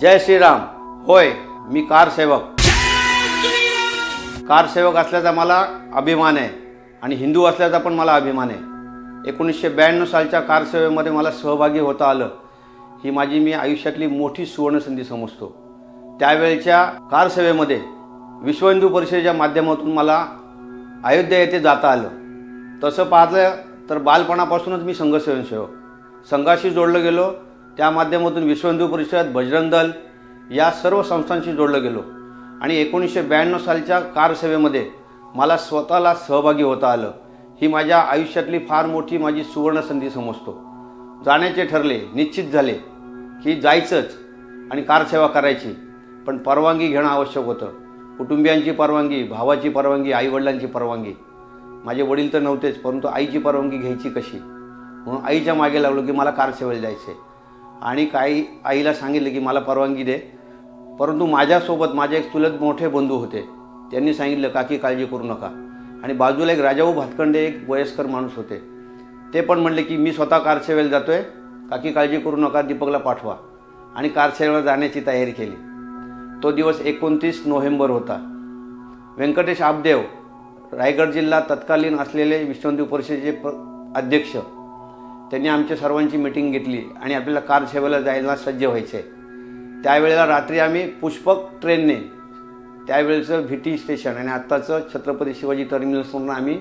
जय श्रीराम. होय मी कार सेवक. कार सेवक असल्याचा मला अभिमान आहे आणि हिंदू असल्याचा पण मला अभिमान आहे. एकोणीसशे ब्याण्णव सालच्या कार सेवेमध्ये मला सहभागी होता आलं. ही माझी मी आयुष्यातली मोठी सुवर्णसंधी समजतो. त्यावेळच्या कार सेवेमध्ये विश्व हिंदू परिषदेच्या माध्यमातून मला अयोध्या येथे जाता आलं. तसं पाहिलं तर बालपणापासूनच मी संघ स्वयंसेवक संघाशी जोडलं गेलो त्या माध्यमातून विश्व हिंदू परिषद बजरंग दल या सर्व संस्थांशी जोडलं गेलो. आणि एकोणीसशे ब्याण्णव सालच्या कार सेवेमध्ये मला स्वतःला सहभागी होता आलं. ही माझ्या आयुष्यातली फार मोठी माझी सुवर्ण संधी समजतो. जाण्याचे ठरले निश्चित झाले की जायचंच आणि कार सेवा करायची. पण परवानगी घेणं आवश्यक होतं. कुटुंबियांची परवानगी भावाची परवानगी आईवडिलांची परवानगी. माझे वडील तर नव्हतेच परंतु आईची परवानगी घ्यायची कशी? म्हणून आईच्या मागे लागलो की मला कार सेवेला जायचं आहे आणि काही आईला सांगितलं की मला परवानगी दे. परंतु माझ्यासोबत माझे एक चुलत मोठे बंधू होते. त्यांनी सांगितलं काकी काळजी करू नका. आणि बाजूला एक राजाऊ भातखंडे एक वयस्कर माणूस होते. ते पण म्हणले की मी स्वतः कारसेवेला जातो जातोय. काकी काळजी करू नका दीपकला पाठवा. आणि कारसेवेला जाण्याची तयारी केली. तो दिवस एकोणतीस नोव्हेंबर होता. व्यंकटेश आपदेव रायगड जिल्हा तत्कालीन असलेले विश्व परिषदेचे अध्यक्ष. त्यांनी आमच्या सर्वांची मिटिंग घेतली आणि आपल्याला कार सेवेला जायला सज्ज व्हायचं. आहे त्यावेळेला रात्री आम्ही पुष्पक ट्रेनने त्यावेळेचं व्ही टी स्टेशन आणि आत्ताचं छत्रपती शिवाजी टर्मिनसवरून आम्ही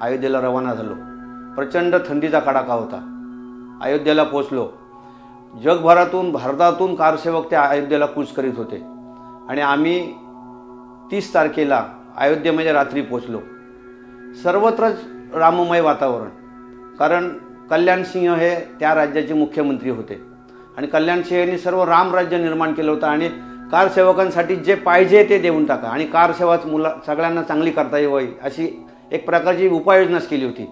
अयोध्येला रवाना झालो. प्रचंड थंडीचा कडाका होता. अयोध्येला पोचलो जगभरातून भारतातून कारसेवक त्या अयोध्येला कूच करीत होते. आणि आम्ही तीस तारखेला अयोध्येमध्ये रात्री पोचलो सर्वत्रच राममय वातावरण. कारण कल्याण सिंह हे त्या राज्याचे मुख्यमंत्री होते. आणि कल्याण सिंह यांनी सर्व रामराज्य निर्माण केलं होतं आणि कारसेवकांसाठी जे पाहिजे ते देऊन टाका. आणि कारसेवाच मुला सगळ्यांना चांगली करता यावी अशी एक प्रकारची उपाययोजनाच केली होती.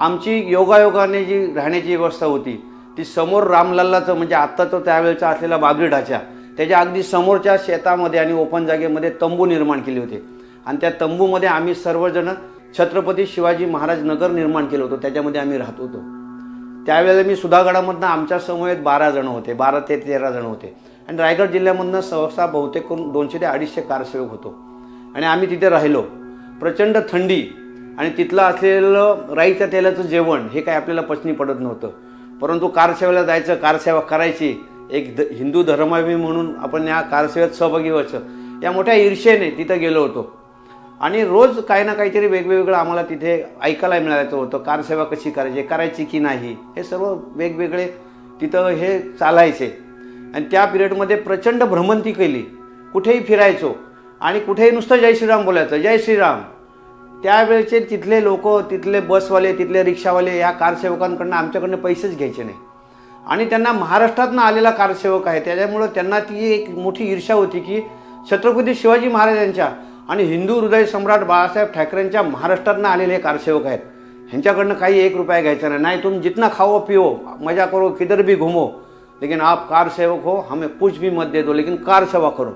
आमची योगायोगाने जी राहण्याची व्यवस्था होती ती समोर रामलल्लाचं म्हणजे आत्ताचं त्यावेळेचा असलेला बाबरी ढाचा त्याच्या अगदी समोरच्या शेतामध्ये आणि ओपन जागेमध्ये तंबू निर्माण केले होते. आणि त्या तंबूमध्ये आम्ही सर्वजण छत्रपती शिवाजी महाराज नगर निर्माण केलं होतं. त्याच्यामध्ये आम्ही राहत होतो. त्यावेळेला मी सुधागडामधनं आमच्या समवेत बारा जण होते बारा ते तेरा जण होते. आणि रायगड जिल्ह्यामधनं सहसा बहुतेक करून दोनशे ते अडीचशे कारसेवक होतो. आणि आम्ही तिथे राहिलो. प्रचंड थंडी आणि तिथलं असलेलं राईच्या तेलाचं जेवण हे काय आपल्याला पचनी पडत नव्हतं. परंतु कारसेवेला जायचं कारसेवा करायची एक द हिंदू धर्मावी म्हणून आपण या कारसेवेत सहभागी व्हायचं. या मोठ्या ईर्षेने तिथं गेलो होतो. आणि रोज काही ना काहीतरी वेगवेगळं आम्हाला तिथे ऐकायला मिळायचं होतं. कारसेवा कशी करायची करायची की नाही हे सर्व वेगवेगळे तिथं हे चालायचे. आणि त्या पिरियडमध्ये प्रचंड भ्रमंती केली. कुठेही फिरायचो आणि कुठेही नुसतं जय श्रीराम बोलायचं जय श्रीराम. त्यावेळेचे तिथले लोक तिथले बसवाले तिथले रिक्षावाले या कारसेवकांकडनं आमच्याकडनं पैसेच घ्यायचे नाही. आणि त्यांना महाराष्ट्रातनं आलेला कारसेवक आहे त्याच्यामुळं त्यांना ती एक मोठी ईर्षा होती की छत्रपती शिवाजी महाराजांच्या आणि हिंदू हृदय सम्राट बाळासाहेब ठाकरेंच्या महाराष्ट्रातनं आलेले हे कारसेवक आहेत. ह्यांच्याकडनं काही एक रुपया घ्यायचा नाही. नाही तुम जितना खाओ पिओ. मजा करो किधर भी घुमो. लेकिन आप कार सेवक हो हमें कुछ भी मत दे दो लेकिन कार सेवा करो.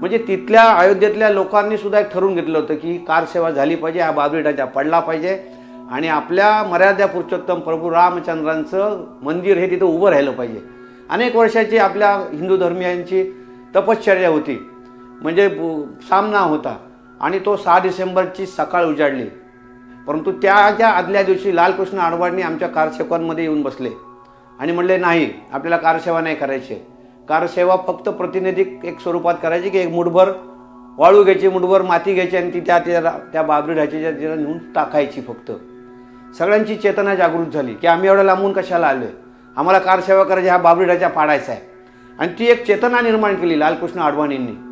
म्हणजे तिथल्या अयोध्येतल्या लोकांनी सुद्धा एक ठरवून घेतलं होतं की कार सेवा झाली पाहिजे हा बाबरी पडला पाहिजे. आणि आपल्या मर्यादा पुरुषोत्तम प्रभू रामचंद्रांचं मंदिर हे तिथं उभं राहिलं पाहिजे. अनेक वर्षाची आपल्या हिंदू धर्मियांची तपश्चर्या होती. म्हणजे सामना होता. आणि तो सहा डिसेंबरची सकाळ उजाडली. परंतु त्याच्या आदल्या दिवशी लालकृष्ण आडवाणी आमच्या कारसेवकांमध्ये येऊन बसले. आणि म्हणले नाही आपल्याला कारसेवा नाही करायची. कारसेवा फक्त प्रतिनिधिक एक स्वरूपात करायची की एक मुठभर वाळू घ्यायची मुठभर माती घ्यायची आणि ती त्या त्या त्या बाबरी ढाचीच्या तिला नेऊन टाकायची फक्त. सगळ्यांची चेतना जागृत झाली की आम्ही एवढ्या लांबून कशाला आलोय? आम्हाला कारसेवा करायची हा बाबरी ढाचा पाडायचा आहे. आणि ती एक चेतना निर्माण केली लालकृष्ण आडवाणींनी.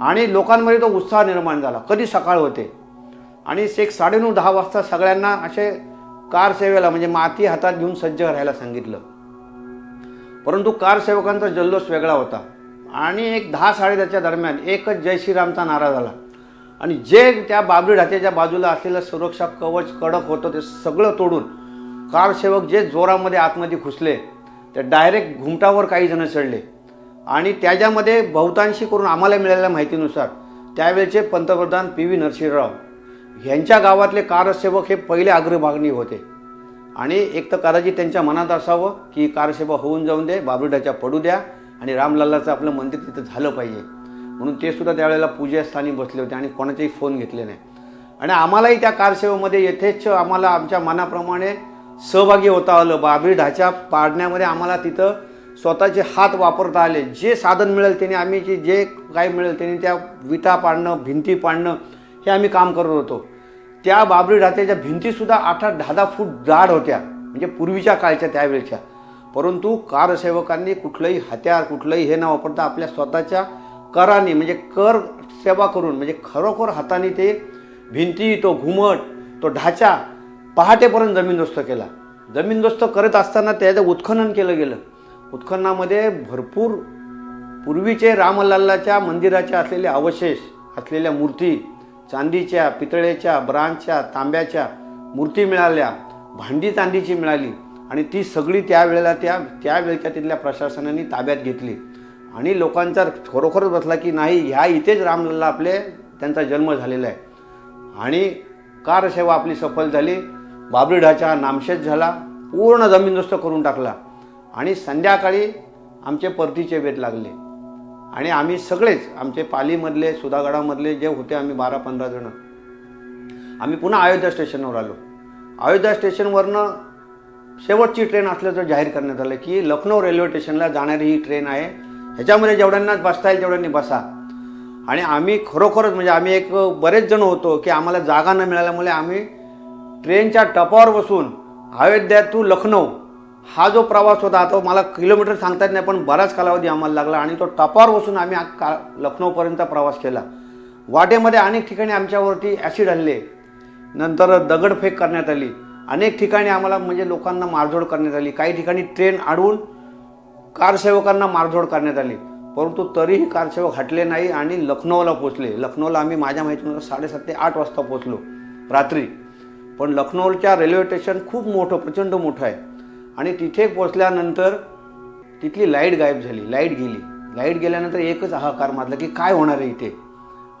आणि लोकांमध्ये तो उत्साह निर्माण झाला. कधी सकाळ होते. आणि एक साडेनऊ दहा वाजता सगळ्यांना असे कार सेवेला म्हणजे माती हातात घेऊन सज्ज राहायला सांगितलं. परंतु कार सेवकांचा जल्लोष वेगळा होता. आणि एक दहा साडे त्याच्या दरम्यान एकच जय श्रीरामचा नारा झाला. आणि जे त्या बाबरी ढाच्याच्या बाजूला असलेलं सुरक्षा कवच कडक होतं ते सगळं तोडून कार सेवक जे जोरामध्ये आतमध्ये घुसले ते डायरेक्ट घुमटावर काही जण चढले. आणि त्याच्यामध्ये बहुतांशी करून आम्हाला मिळालेल्या माहितीनुसार त्यावेळेचे पंतप्रधान पी व्ही नरसिंहराव ह्यांच्या गावातले कारसेवक हे पहिले अग्रभागणी होते. आणि एक तर कदाचित त्यांच्या मनात असावं की कारसेवा होऊन जाऊन दे बाबरीडाच्या पडू द्या आणि रामलल्लाचं आपलं मंदिर तिथं झालं पाहिजे. म्हणून ते सुद्धा त्यावेळेला पूजास्थानी बसले होते आणि कोणाचेही फोन घेतले नाही. आणि आम्हालाही त्या कारसेवेमध्ये यथेच्छ आम्हाला आमच्या मनाप्रमाणे सहभागी होता आलं. बाबरी ढाच्या पाडण्यामध्ये आम्हाला तिथं स्वतःचे हात वापरता आले. जे साधन मिळेल त्याने आम्ही जे जे काय मिळेल त्याने त्या विटा पाडणं भिंती पाडणं हे आम्ही काम करत होतो. त्या बाबरी ढात्याच्या भिंतीसुद्धा आठ आठ दहा दहा फूट जाड होत्या. म्हणजे पूर्वीच्या काळच्या त्यावेळेच्या. परंतु कारसेवकांनी कुठलंही हत्यार कुठलंही हे न वापरता आपल्या स्वतःच्या कराने म्हणजे कर सेवा करून म्हणजे खरोखर हाताने ते भिंती तो घुमट तो ढाचा पहाटेपर्यंत जमीनदोस्त केला. जमीनदोस्त करत असताना त्याचं उत्खनन केलं गेलं. उत्खननामध्ये भरपूर पूर्वीचे रामलल्लाच्या मंदिराच्या असलेले अवशेष असलेल्या मूर्ती चांदीच्या पितळेच्या ब्रांजच्या तांब्याच्या मूर्ती मिळाल्या भांडी चांदीची मिळाली आणि ती सगळी त्यावेळेला त्या त्यावेळच्या तिथल्या प्रशासनाने ताब्यात घेतली. आणि लोकांचा खरोखरच बसला की नाही ह्या इथेच रामलल्ला आपले त्यांचा जन्म झालेला आहे. आणि कारसेवा आपली सफल झाली बाबरीढाचा नामशेष झाला पूर्ण जमीनदोस्त करून टाकला. आणि संध्याकाळी आमचे परतीचे वेध लागले. आणि आम्ही सगळेच आमचे पालीमधले सुधागडामधले जे होते आम्ही बारा पंधरा जण आम्ही पुन्हा अयोध्या स्टेशनवर आलो. अयोध्या स्टेशनवरनं शेवटची ट्रेन असल्याचं जाहीर करण्यात आलं की लखनौ रेल्वे स्टेशनला जाणारी ही ट्रेन आहे. ह्याच्यामध्ये जेवढ्यांनाच बसता येईल तेवढ्यांनी बसा. आणि आम्ही खरोखरच म्हणजे आम्ही एक बरेच जण होतो की आम्हाला जागा न मिळाल्यामुळे आम्ही ट्रेनच्या टपावर बसून अयोध्या टू लखनौ हा जो प्रवास होता तो मला किलोमीटर सांगता येत नाही पण बराच कालावधी आम्हाला लागला आणि तो टपावर बसून आम्ही आ- का लखनौपर्यंत प्रवास केला. वाटेमध्ये अनेक ठिकाणी आमच्यावरती ॲसिड हल्ले. नंतर दगडफेक करण्यात आली. अनेक ठिकाणी आम्हाला म्हणजे लोकांना मारझोड करण्यात आली. काही ठिकाणी ट्रेन अडवून कारसेवकांना मारझोड करण्यात आली. परंतु तरीही कारसेवक हटले नाही आणि लखनौला पोचले लखनौला आम्ही माझ्या माहितीनुसार साडेसात ते आठ वाजता पोचलो रात्री. पण लखनौच्या रेल्वे स्टेशन खूप मोठं प्रचंड मोठं आहे. आणि तिथे पोचल्यानंतर तिथली लाइट गायब झाली लाइट गेली. लाइट गेल्यानंतर एकच हाहाकार मारला की काय होणार आहे इथे?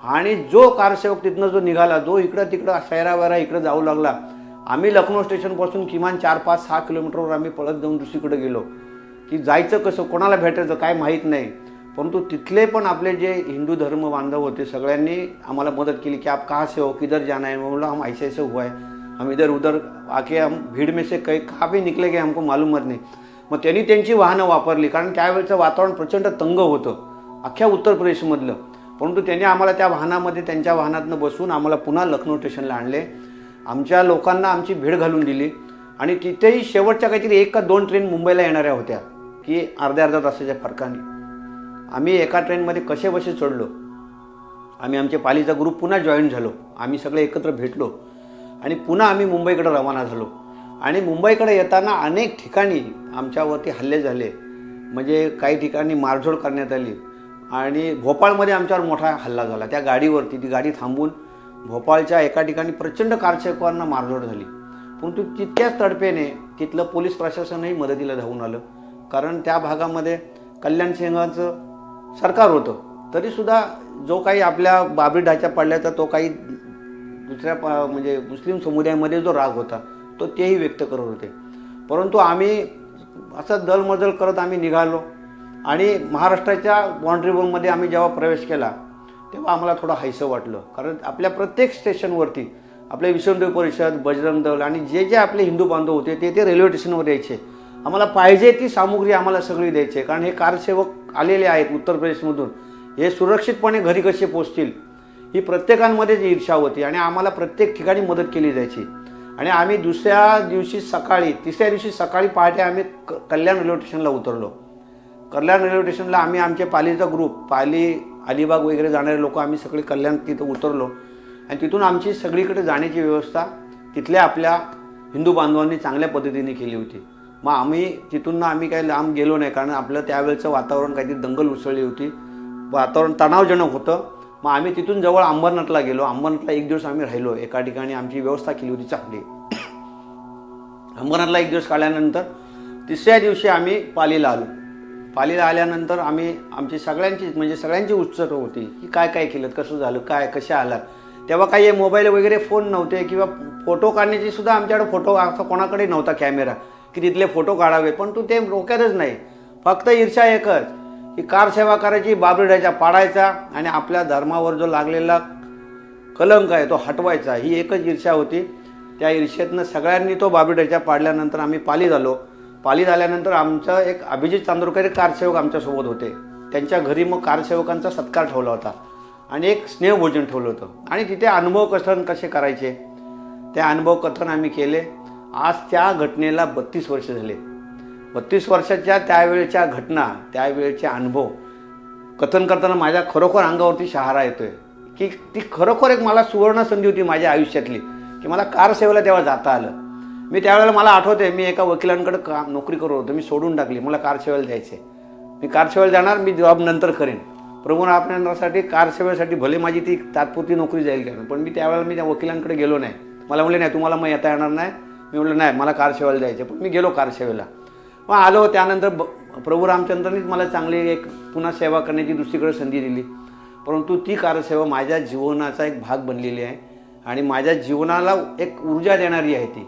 आणि जो कारसेवक तिथनं जो निघाला जो इकडं तिकडं शहरावरा इकडं जाऊ लागला आम्ही लखनौ स्टेशनपासून किमान चार पाच सहा किलोमीटरवर आम्ही पळत जाऊन दुसरीकडे गेलो. की जायचं कसं कोणाला भेटायचं काय माहीत नाही. परंतु तिथले पण आपले जे हिंदू धर्म बांधव होते सगळ्यांनी आम्हाला मदत केली की आप कहाँ से हो किधर जाना है? म्हणून बोला हम ऐसे ऐसे हुआ है. हम इधर उधर आके हम भीड़ में से कहीं कहाँ भी निकले गए हमको मालूमच नाही। मग त्यांनी त्यांची वाहनं वापरली कारण त्यावेळेचं वातावरण प्रचंड तंग होतं. अख्ख्या उत्तर प्रदेशमधलं. परंतु त्यांनी आम्हाला त्या वाहनामध्ये त्यांच्या वाहनातनं बसून आम्हाला पुन्हा लखनौ स्टेशनला आणले. आमच्या लोकांना आमची भीड घालून दिली. आणि तिथेही शेवटच्या काहीतरी एक का दोन ट्रेन मुंबईला येणाऱ्या होत्या की अर्ध्या अर्ध्या तासाच्या फरकाने. आम्ही एका ट्रेनमध्ये कसे बसे चढलो. आम्ही आमच्या पालीचा ग्रुप पुन्हा जॉईन झालो. आम्ही सगळे एकत्र भेटलो. आणि पुन्हा आम्ही मुंबईकडे रवाना झालो. आणि मुंबईकडे येताना अनेक ठिकाणी आमच्यावरती हल्ले झाले. म्हणजे काही ठिकाणी मारझोड करण्यात आली. आणि भोपाळमध्ये आमच्यावर मोठा हल्ला झाला. त्या गाडीवरती ती गाडी थांबून भोपाळच्या एका ठिकाणी प्रचंड कारसेवकांना मारझोड झाली. परंतु तितक्याच तडपेने तिथलं पोलीस प्रशासनही मदतीला धावून आलं. कारण त्या भागामध्ये कल्याण सिंहाचं सरकार होतं. तरीसुद्धा जो काही आपल्या बाबरी ढाच्या पडल्याचा तो काही दुसऱ्या प- म्हणजे मुस्लिम समुदायामध्ये जो राग होता तो तेही व्यक्त करत होते. परंतु आम्ही असं दलमजल करत आम्ही निघालो आणि महाराष्ट्राच्या बाँड्री वॉलमध्ये आम्ही जेव्हा प्रवेश केला तेव्हा आम्हाला थोडं हायसं वाटलं. कारण आपल्या प्रत्येक स्टेशनवरती आपले विश्वदेव परिषद बजरंग दल आणि जे जे आपले हिंदू बांधव होते ते ते रेल्वे स्टेशनवर यायचे. आम्हाला पाहिजे ती सामुग्री आम्हाला सगळी द्यायची. कारण हे कारसेवक आलेले आहेत उत्तर प्रदेशमधून. हे सुरक्षितपणे घरी कसे पोचतील ही प्रत्येकांमध्येच ईर्षा होती आणि आम्हाला प्रत्येक ठिकाणी मदत केली जायची. आणि आम्ही दुसऱ्या दिवशी सकाळी तिसऱ्या दिवशी सकाळी पहाटे आम्ही क कल्याण रेल्वे स्टेशनला उतरलो. कल्याण रेल्वे स्टेशनला आम्ही आमचे पालीचा ग्रुप पाली अलिबाग वगैरे जाणारे लोक आम्ही सगळे कल्याण तिथं उतरलो. आणि तिथून आमची सगळीकडे जाण्याची व्यवस्था तिथल्या आपल्या हिंदू बांधवांनी चांगल्या पद्धतीने केली होती. मग आम्ही तिथून ना आम्ही काही लांब गेलो नाही कारण आपलं त्यावेळचं वातावरण काहीतरी दंगल उसळली होती. वातावरण तणावजनक होतं. मग आम्ही तिथून जवळ अंबरनाथला गेलो. अंबरनाथला एक दिवस आम्ही राहिलो. एका ठिकाणी आमची व्यवस्था केली होती चांगली. अंबरनाथला एक दिवस काढल्यानंतर तिसऱ्या दिवशी आम्ही पालीला आलो. पालीला आल्यानंतर आम्ही आमची सगळ्यांची म्हणजे सगळ्यांची उत्सव होती की काय काय केलं कसं झालं काय कसे आलात. तेव्हा काही मोबाईल वगैरे फोन नव्हते किंवा फोटो काढण्याची सुद्धा आमच्याकडे फोटो असा कोणाकडे नव्हता कॅमेरा की तिथले फोटो काढावे. पण तू ते डोक्यातच नाही. फक्त ईर्षा एकच. की कारसेवा करायची बाबरीड्याच्या पाडायचा आणि आपल्या धर्मावर जो लागलेला कलंक आहे तो हटवायचा ही एकच ईर्ष्या होती. त्या ईर्ष्येतनं सगळ्यांनी तो बाबरीडाच्या पाडल्यानंतर आम्ही पाली झालो. पाली झाल्यानंतर आमचं एक अभिजित चांदोरकर कारसेवक आमच्यासोबत होते. त्यांच्या घरी मग कारसेवकांचा सत्कार ठेवला होता आणि एक स्नेहभोजन ठेवलं होतं. आणि तिथे अनुभव कथन कसे करायचे? ते अनुभव कथन आम्ही केले. आज त्या घटनेला बत्तीस वर्ष झाले. बत्तीस वर्षाच्या त्यावेळेच्या घटना त्यावेळेचे अनुभव. कथन करताना माझ्या खरोखर अंगावरती शहारा येतोय. की ती खरोखर एक मला सुवर्ण संधी होती माझ्या आयुष्यातली की मला कार सेवेला तेव्हा जाता आलं. मी त्यावेळेला मला आठवते मी एका वकिलांकडे का नोकरी करत होतो मी सोडून टाकली मला कार सेवेला द्यायचे मी कार सेवेला जाणार मी जॉब नंतर करेन. प्रभू आपल्यासाठी कार सेवेसाठी भले माझी ती तात्पुरती नोकरी जाईल का पण मी त्यावेळेला मी त्या वकिलांकडे गेलो नाही. मला म्हणले नाही तुम्हाला मग येता येणार नाही. मी म्हटलं नाही मला कार सेवेला जायचं पण मी गेलो कार सेवेला. मग आलो त्यानंतर ब प्रभू रामचंद्रांनीच मला चांगली एक पुन्हा सेवा करण्याची दुसरीकडे संधी दिली. परंतु ती कारसेवा माझ्या जीवनाचा एक भाग बनलेली आहे आणि माझ्या जीवनाला एक ऊर्जा देणारी आहे ती.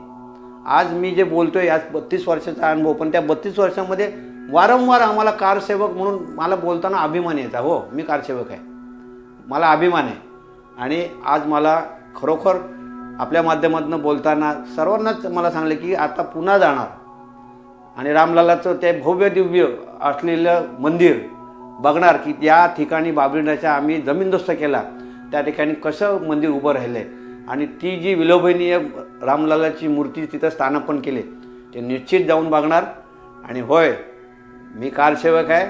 आज मी जे बोलतो आहे आज बत्तीस वर्षाचा अनुभव पण त्या बत्तीस वर्षामध्ये वारंवार आम्हाला कारसेवक म्हणून मला बोलताना अभिमान यायचा हो मी कारसेवक आहे. मला अभिमान आहे. आणि आज मला खरोखर आपल्या माध्यमातून बोलताना सर्वांनाच मला सांगले की आता पुन्हा जाणार. आणि रामलालाचं ते भव्य दिव्य असलेलं मंदिर बघणार की त्या ठिकाणी बाबरीनाचा आम्ही जमीनदोस्त केला. त्या ठिकाणी कसं मंदिर उभं राहिलं आहे आणि ती जी विलोभनीय रामलालाची मूर्ती तिथं स्थानापन केले ते निश्चित जाऊन बघणार. आणि होय मी कारसेवक आहे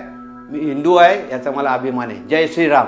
मी हिंदू आहे याचा मला अभिमान आहे. जय श्रीराम.